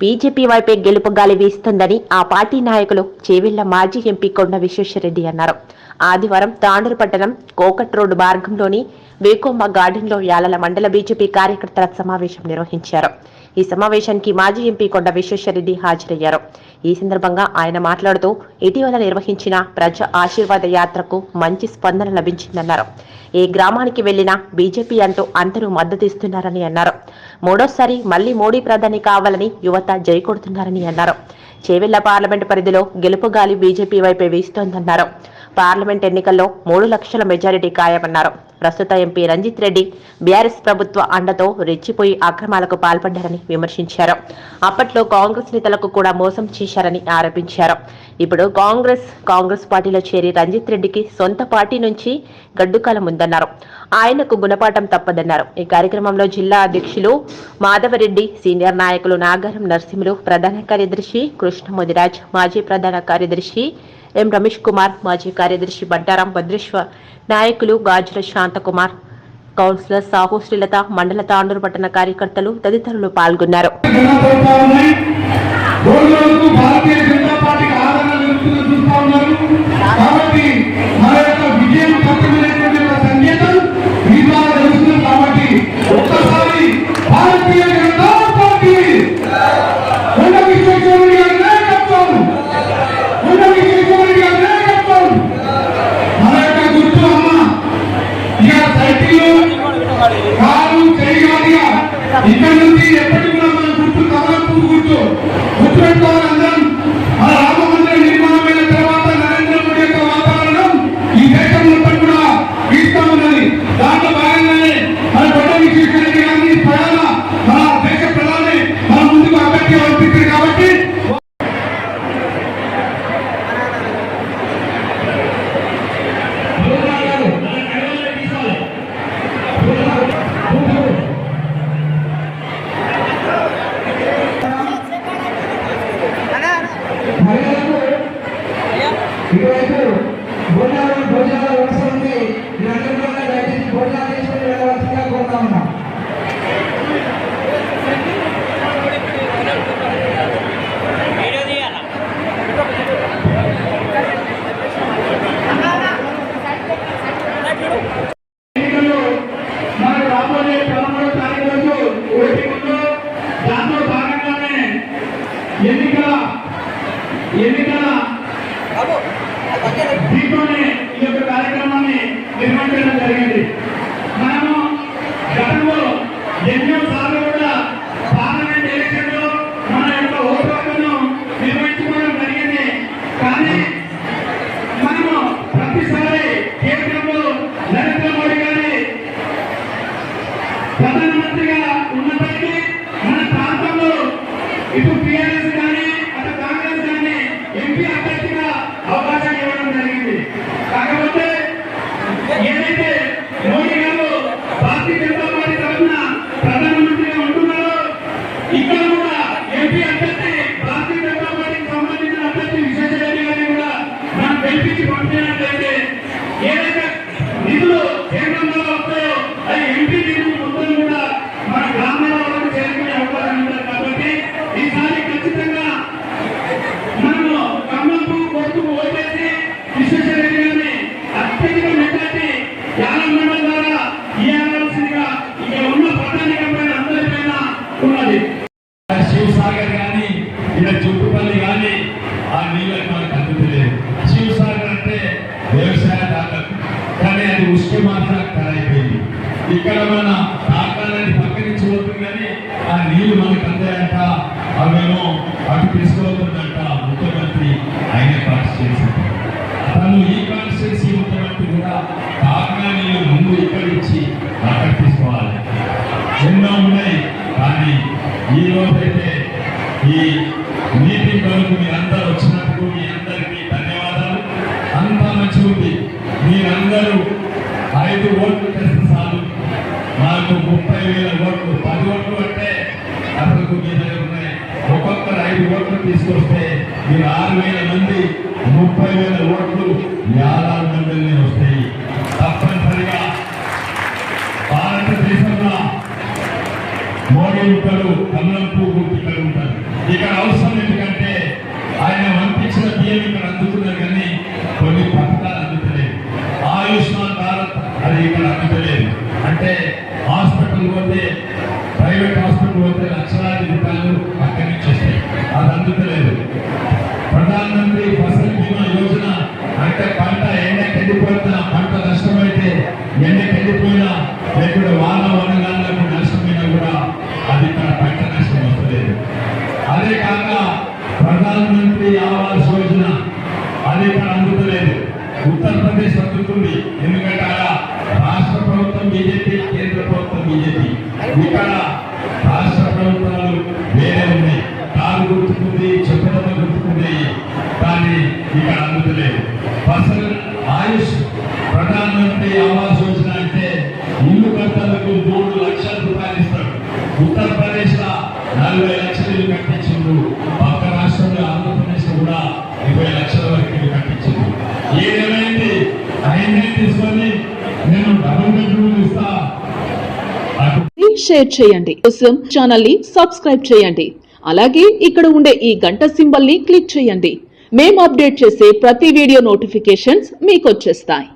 BJP వైపే గెలుపు గాలి వీస్తుందని ఆ పార్టీ నాయకులు చేవెళ్ళ మాజీ ఎంపీ కొండ విశ్వేశ్వరరెడ్డి అన్నారు. ఆదివారం తాండూరు పట్టణం కోకట్ రోడ్డు మార్గంలోని వేకొమ్మ గార్డెన్లో యాలల మండల బీజేపీ కార్యకర్తల సమావేశం నిర్వహించారు. ఈ సమావేశానికి మాజీ ఎంపీ కొండ విశ్వేశ్వరరెడ్డి హాజరయ్యారు. ఈ సందర్భంగా ఆయన మాట్లాడుతూ ఇటీవల నిర్వహించిన ప్రజా ఆశీర్వాద యాత్రకు మంచి స్పందన లభించిందన్నారు. ఏ గ్రామానికి వెళ్ళినా బీజేపీ అంటూ అందరూ మద్దతిస్తున్నారని అన్నారు. మూడోసారి మళ్ళీ మోడీ ప్రధాని కావాలని యువత జయకొడుతున్నారని అన్నారు. చేవెళ్ళ పార్లమెంటు పరిధిలో గెలుపు గాలి బీజేపీ వైపే వీస్తోందన్నారు. పార్లమెంట్ ఎన్నికల్లో మూడు లక్షల మెజారిటీ ఖాయమన్నారు. ప్రస్తుత ఎంపీ రంజిత్ రెడ్డి బీఆర్ఎస్ ప్రభుత్వ అండతో రెచ్చిపోయి అక్రమాలకు పాల్పడ్డారని విమర్శించారు. అప్పట్లో కాంగ్రెస్ నేతలకు కూడా మోసం చేశారని ఆరోపించారు. ఇప్పుడు కాంగ్రెస్ కాంగ్రెస్ పార్టీలో చేరి రంజిత్ రెడ్డికి సొంత పార్టీ నుంచి గడ్డుకాలం ఉందన్నారు. ఆయనకు గుణపాఠం తప్పదన్నారు. ఈ కార్యక్రమంలో జిల్లా అధ్యక్షులు మాధవరెడ్డి సీనియర్ నాయకులు నాగారం నరసింహులు ప్రధాన కార్యదర్శి కృష్ణ ముదిరాజ్ మాజీ ప్రధాన కార్యదర్శి ఎం రమేష్ కుమార్ మాజీ కార్యదర్శి బంటారాం భద్రేశ్వర్ నాయకులు గాజుల శాంతకుమార్ కౌన్సిలర్ సాహు శ్రీలత మండల తాండూరు పట్టణ కార్యకర్తలు తదితరులు పాల్గొన్నారు. ఇక్కడ నుంచి ఎప్పటి కూడా మన గుర్తు కమలపు గుర్తు గుర్తు పెట్టుకోవాలి అందరం మన రామ మందిర నిర్మాణమైన తర్వాత నరేంద్ర మోడీ యొక్క వాతావరణం ఈ దేశం మొత్తం కూడా వీస్తూ ఉన్నది దాంట్లో భాగంగానే మన కొండ విశ్వేశ్వరరెడ్డి గారిని ప్రధాన మన దేశ ప్రధాని మన ముందుకు అభ్యర్థి పంపించారు కాబట్టి మహిళలకు ఇటువైపు భోజనాలు భోజనాల వ్యవస్థ ఉంది మీరందరూ కూడా దయచేసి భోజనాలు తీసుకుని వెళ్ళవలసిందిగా కోరుతా ఉన్నాం ఎన్నికల్లో మనకు రాబోయే పదమూడో తారీఖు రోజు ఓటింగ్ ఉందో దాంట్లో భాగంగానే ఎన్నికల ఎన్నికల దీంట్లోనే ఈ యొక్క కార్యక్రమాన్ని నిర్వహించడం జరిగింది. మనము గతంలో ఎన్నో సార్లు కూడా పార్లమెంట్ ఎలక్షన్లో మన యొక్క ఓటు హక్కును నిర్వహించుకోవడం జరిగింది. కానీ మనము ప్రతిసారి కేంద్రంలో నరేంద్ర మోడీ గారి ప్రధానమంత్రిగా ఉన్నప్పటికీ మన ప్రాంతంలో ఇటు జరిగింది కాకపోతే ఏదైతే మోడీ గారు భారతీయ జనతా పార్టీ తరఫున ప్రధానమంత్రిగా ఉంటున్నారో ఇక్కడ కూడా ఎంపీ అభ్యర్థి భారతీయ జనతా పార్టీకి సంబంధించిన అభ్యర్థి విశ్వేశ్వరరెడ్డి గారిని కూడా మనం గెలిపించి పంపినట్లయితే ఏదైతే ఉన్న అందరిపైన ఉన్నది. శివసాగర్ కానీ ఇలా చుట్టుపల్లి కానీ ఆ నీళ్ళకి మనకు అందుతలేదు. శివసాగర్ అంటే కానీ అది ఉష్టి మాత్రం ఖరైపోయింది ఇక్కడ మన తాకాలని పక్క నుంచి పోతుంది కానీ ఆ నీళ్ళు మనకు అందాయంట. అవేమో అటు తీసుకుపోతుందంట. ఐదు ఓట్లు తీసుకొస్తే మీరు ఆరు వేల మంది ముప్పై వేల ఓట్లు యాదారు మండలిని వస్తాయి. తప్పనిసరిగా భారతదేశంలో మోడీ ఉంటారు కమలంపూ గుర్తు కలుగుతారు ఇక్కడ అవసరం ఎందుకంటే ఆయన పంపించిన బియ్యం ఇక్కడ అందుకున్నారు కానీ కొన్ని పథకాలు అందుతలేదు. ఆయుష్మాన్ భారత్ అది ఇక్కడ అందుతలేదు. అంటే హాస్పిటల్ పోతే ప్రైవేట్ హాస్పిటల్ పోతే లక్షలాది రూపాయలు ఉత్తరప్రదేశ్ సబ్జుకుని ఎందుకంటే రాష్ట్ర ప్రభుత్వం బీజేపీ కేంద్ర ప్రభుత్వం బీజేపీ. ఇక్కడ రాష్ట్ర ప్రభుత్వాలు వేరే ఉన్నాయి. కాలు గుర్తుకుంది చెప్పడం గుర్తుకుంది. కానీ ఇక్కడ అందుతలేదు అసలు ఆయుష్ ప్రధానమంత్రి ఆవాస్ యోజన అంటే ఇల్లు కట్టలకు మూడు లక్షల రూపాయలు ఇస్తాడు ఉత్తరప్రదేశ్లో నలభై లక్షలు ఇల్లు కట్టించిండు పక్క రాష్ట్రంలో ఆంధ్రప్రదేశ్లో కూడా ఇరవై లక్షల వరకు ఇల్లు కట్టించిండు ఏదేమైంది ఆయన్నే తీసుకొని నేను డబుల్ బెడ్రూమ్ ఇస్తా. షేర్ చేయండి. కోసం ఛానల్ని సబ్స్క్రైబ్ చేయండి. అలాగే ఇక్కడ ఉండే ఈ గంట సింబల్ని క్లిక్ చేయండి. మేము అప్డేట్ చేసే ప్రతి వీడియో నోటిఫికేషన్స్ మీకు వచ్చేస్తాయి